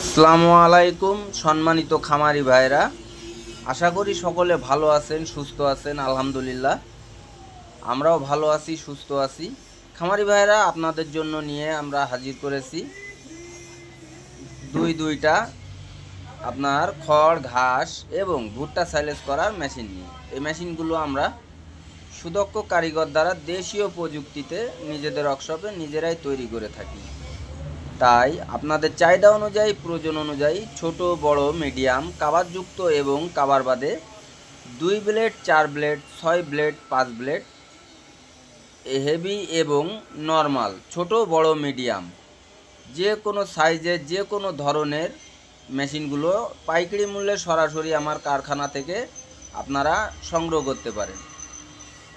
আসসালামু আলাইকুম, সম্মানিত খামারি ভাইরা আশা করি সকলে ভালো আছেন, সুস্থ আছেন, আলহামদুলিল্লাহ। আমরাও ভালো আছি, সুস্থ আছি। খামারি ভাইরা আপনাদের জন্য নিয়ে আমরা হাজির করেছি দুই দুইটা আপনার খড়, ঘাস এবং ভুট্টা সাইলেজ করার মেশিন নিয়ে। এই মেশিনগুলো আমরা সুদক্ষ কারিগর দ্বারা দেশীয় প্রযুক্তিতে নিজেদের ওয়ার্কশপে নিজেরাই তৈরি করে থাকি। তাই আপনাদের চাহিদা অনুযায়ী, প্রয়োজন অনুযায়ী ছোট, বড় মিডিয়াম কাবারযুক্ত এবং কাবার বাদে দুই ব্লেড চার ব্লেড ছয় ব্লেড পাঁচ ব্লেড হেভি এবং নর্মাল ছোট, বড় মিডিয়াম যে কোনো সাইজের যে কোনো ধরনের মেশিনগুলো পাইকারি মূল্যে সরাসরি আমার কারখানা থেকে আপনারা সংগ্রহ করতে পারেন।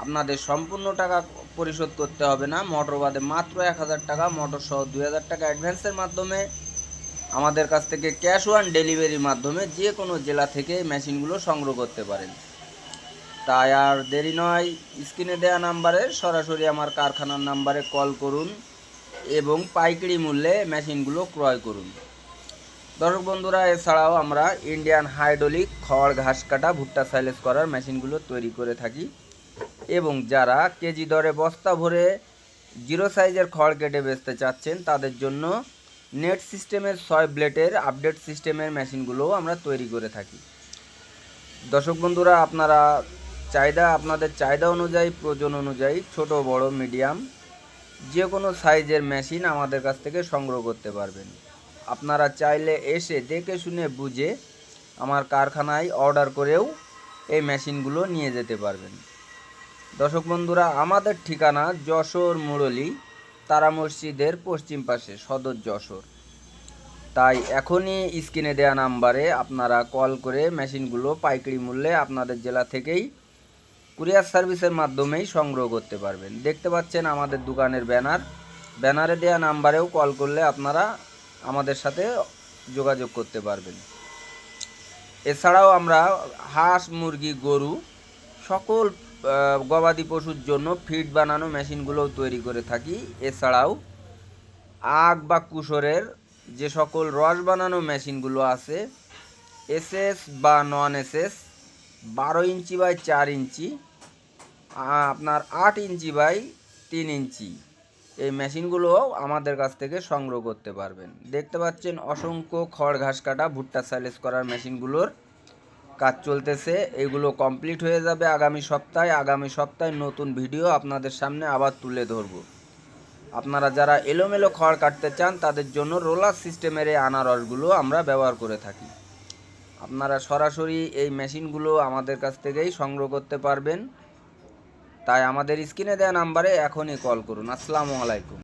আপনাদের সম্পূর্ণ টাকা পরিশোধ করতে হবে না। মোটর বাদে মাত্র এক হাজার টাকা, মোটর সহ দুই হাজার টাকা অ্যাডভান্সের মাধ্যমে। আমাদের কাছ থেকে ক্যাশ অন ডেলিভারির মাধ্যমে যে কোনো জেলা থেকে মেশিনগুলো সংগ্রহ করতে পারেন। তাই আর দেরি নয় স্ক্রিনে দেওয়া নাম্বারে সরাসরি আমার কারখানার নাম্বারে কল করুন এবং পাইকারি মূল্যে মেশিনগুলো ক্রয় করুন। দর্শক বন্ধুরা, এছাড়াও আমরা ইন্ডিয়ান হাইড্রোলিক খড় ঘাস কাটা ভুট্টা সাইলেজ করার মেশিনগুলো তৈরি করে থাকি। এবং যারা কেজি দরে বস্তা ভরে জিরো সাইজের খড় কেটে বেচতে চাচ্ছেন, তাদের জন্য নেট সিস্টেমের ছয় ব্লেডের আপডেট সিস্টেমের মেশিনগুলোও আমরা তৈরি করে থাকি। দর্শক বন্ধুরা, আপনারা চাহিদা, আপনাদের চাহিদা অনুযায়ী, প্রয়োজন অনুযায়ী ছোট, বড়, মিডিয়াম যে কোনো সাইজের মেশিন আমাদের কাছ থেকে সংগ্রহ করতে পারবেন। আপনারা চাইলে এসে দেখে শুনে বুঝে আমার কারখানায় অর্ডার করেও এই মেশিনগুলো নিয়ে যেতে পারবেন। দর্শক বন্ধুরা, আমাদের ঠিকানা যশোর মুরলী, তারা মসজিদের পশ্চিম পাশে সদর যশোর। তাই এখনই স্ক্রিনে দেওয়া নাম্বারে আপনারা কল করে মেশিনগুলো পাইকারি মূল্যে আপনাদের জেলা থেকেই কুরিয়ার সার্ভিসের মাধ্যমেই সংগ্রহ করতে পারবেন। দেখতে পাচ্ছেন আমাদের দোকানের ব্যানার। ব্যানারে দেওয়া নাম্বারেও কল করলে আপনারা আমাদের সাথে যোগাযোগ করতে পারবেন। এছাড়াও আমরা হাঁস, মুরগি, গরু সকল গবাদি পশুর জন্য ফিড বানানো মেশিনগুলোও তৈরি করে থাকি। এছাড়াও আখ বা কুসরের যে সকল রস বানানো মেশিনগুলো আছে, এসএস বা নন এসএস বারো ইঞ্চি বাই চার ইঞ্চি আপনার আট ইঞ্চি বাই তিন ইঞ্চি, এই মেশিনগুলোও আমাদের কাছ থেকে সংগ্রহ করতে পারবেন। দেখতে পাচ্ছেন অসংখ্য খড় ঘাস কাটা ভুট্টা সাইলেজ করার মেশিনগুলোর কাজ চলতেছে, এগুলো কমপ্লিট হয়ে যাবে আগামী সপ্তাহে। আগামী সপ্তাহে নতুন ভিডিও আপনাদের সামনে আবার তুলে ধরব। আপনারা যারা এলোমেলো খড় কাটতে চান, তাদের জন্য রোলার সিস্টেমের এই আনারসগুলো আমরা ব্যবহার করে থাকি। আপনারা সরাসরি এই মেশিনগুলো আমাদের কাছ থেকেই সংগ্রহ করতে পারবেন। তাই আমাদের স্ক্রিনে দেওয়া নাম্বারে এখনই কল করুন। আসসালামু আলাইকুম।